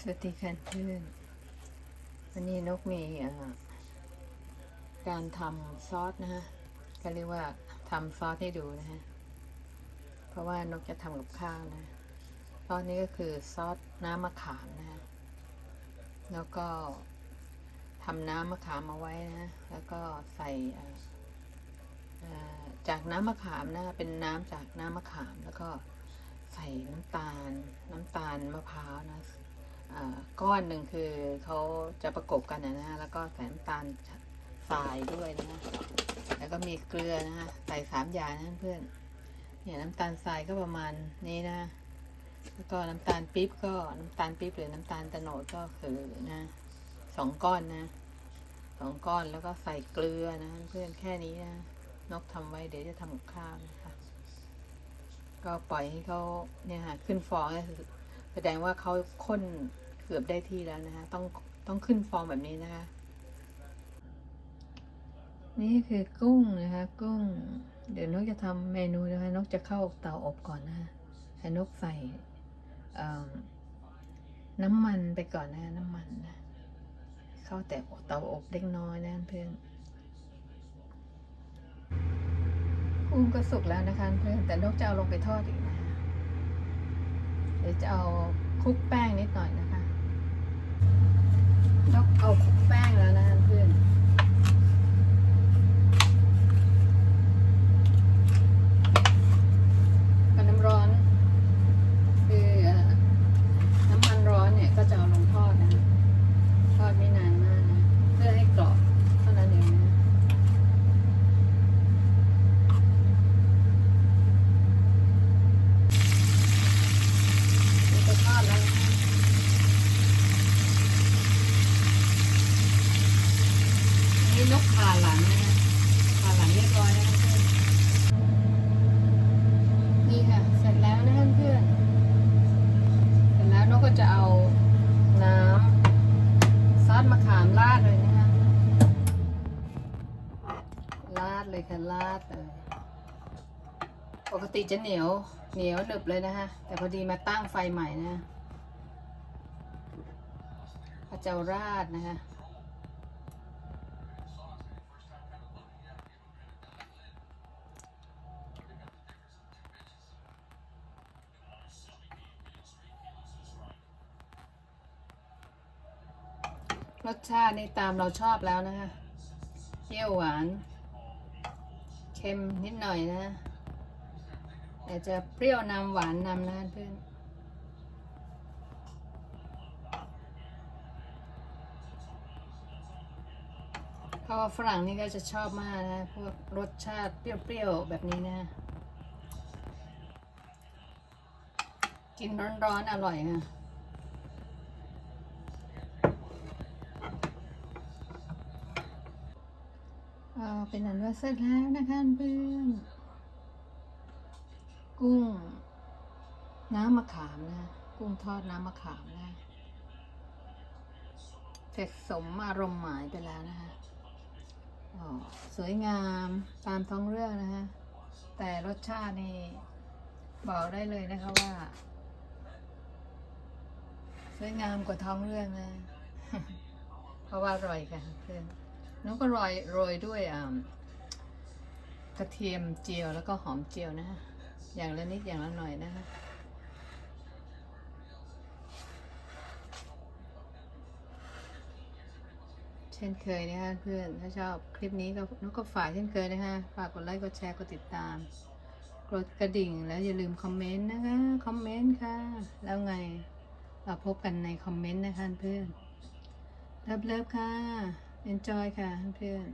สวัสดีค่ะเพื่อนวันนี้นกมีการทำซอสนะฮะก็เรียกว่าทำซอสให้ดูนะฮะ เพราะว่านกจะทำกับข้าวนะซอสนี้ก็คือซอสน้ำมะขามนะฮะ แล้วก็ทำน้ำมะขามเอาไว้นะ แล้วก็ใส่จากน้ำมะขามนะ เป็นน้ำจากน้ำมะขามแล้วก็ใส่น้ำตาล น้ำตาลมะพร้าวนะ ก้อนหนึ่งคือเขาจะประกบกันนะนะแล้วก็ใส่น้ำตาลทรายด้วยนะฮะแล้วก็มีเกลือนะฮะใส่สามอย่างนะเพื่อนเนี่ยน้ำตาลทรายก็ประมาณนี้นะแล้วก็น้ำตาลปี๊บก็น้ำตาลปี๊บหรือน้ำตาลตะโนดก็คือนะสองก้อนนะสองก้อนแล้วก็ใส่เกลือนะเพื่อนแค่นี้นะนกทำไว้เดี๋ยวจะทำกับข้าวนะคะก็ปล่อยให้เขาเนี่ยค่ะขึ้นฟองก็คือ แสดงว่าเขาข้นเกือบได้ที่แล้วนะคะ ต้องต้องขึ้นฟองแบบนี้นะคะ นี่คือกุ้งนะคะ กุ้ง เดี๋ยวนกจะทำเมนูนะคะ นกจะเข้าเตาอบก่อนนะคะให้นกใส่น้ำมันไปก่อนนะคะน้ำมันนะ เข้าแต่เตาอบเล็กน้อยนะเพื่อนกุ้งก็สุกแล้วนะคะเพื่อนแต่นกจะเอาลงไปทอดอีก ดี๋ยวจะเอาคลุกแป้งนิดหน่อยนะคะนกเอาคลุกแป้งแล้วนะเพื่อนกับน้ำร้อน คือเอ่อน้ำมันร้อนเนี่ยก็จะเอาลงทอดนะ ทอดไม่นานมากนะ เพื่อให้กรอบเท่านั้นเองนะ นี่ก็ทอดแล้วนะคะอั นนี่นกขาหลังนะคะขาหลังเรียบร้อยแล้วนะเพื่อนนี่ค่ะ เสร็จแล้วนะคะเพื่อนเสร็จแล้วนกก็จะเอาน้ำซอสมะขามราดเลยนะคะราดเลยค่ะราดเลยปกติจะเหนียวเหนียวหนึบเลยนะคะแต่พอดีมาตั้งไฟใหม่นะพระเจ้าราดนะคะ รสชาตินี่ตามเราชอบแล้วนะคะเปรี้ยวหวาน เค็มนิดหน่อยนะแต่จะเปรี้ยวนำหวานนำนะเพื่อนเพราะว่าฝรั่งนี่ก็จะชอบมากนะพวกรสชาติเปรี้ยวๆแบบนี้นะ กินร้อนๆอร่อยค่ะ เอาเป็นอันว่าเสร็จแล้วนะคะเพื่อนกุ้ง น้ำมะขามนะ กุ้งทอดน้ำมะขามนะเสร็จสมอารมณ์หมายไปแล้วนะคะสวยงามตามท้องเรื่องนะคะแต่รสชาตินี่บอกได้เลยนะคะว่า สวยงามกว่าท้องเรื่องนะ เพราะว่าอร่อยค่ะเพื่อน น้องก็โรยโรยด้วยกระเทียมเจียวแล้วก็หอมเจียวนะอย่างละนิดอย่างละหน่อยนะคะเช่นเคยนะคะเพื่อนถ้าชอบคลิปนี้ก็นกก็ฝากเช่นเคยนะคะฝากกดไลค์กดแชร์กดติดตามกดกระดิ่งแล้วอย่าลืมคอมเมนต์นะคะคอมเมนต์ค่ะ แล้วไงเราพบกันในคอมเมนต์นะคะเพื่อนเลิฟเลิฟค่ะ enjoy ค่ะเพื่อน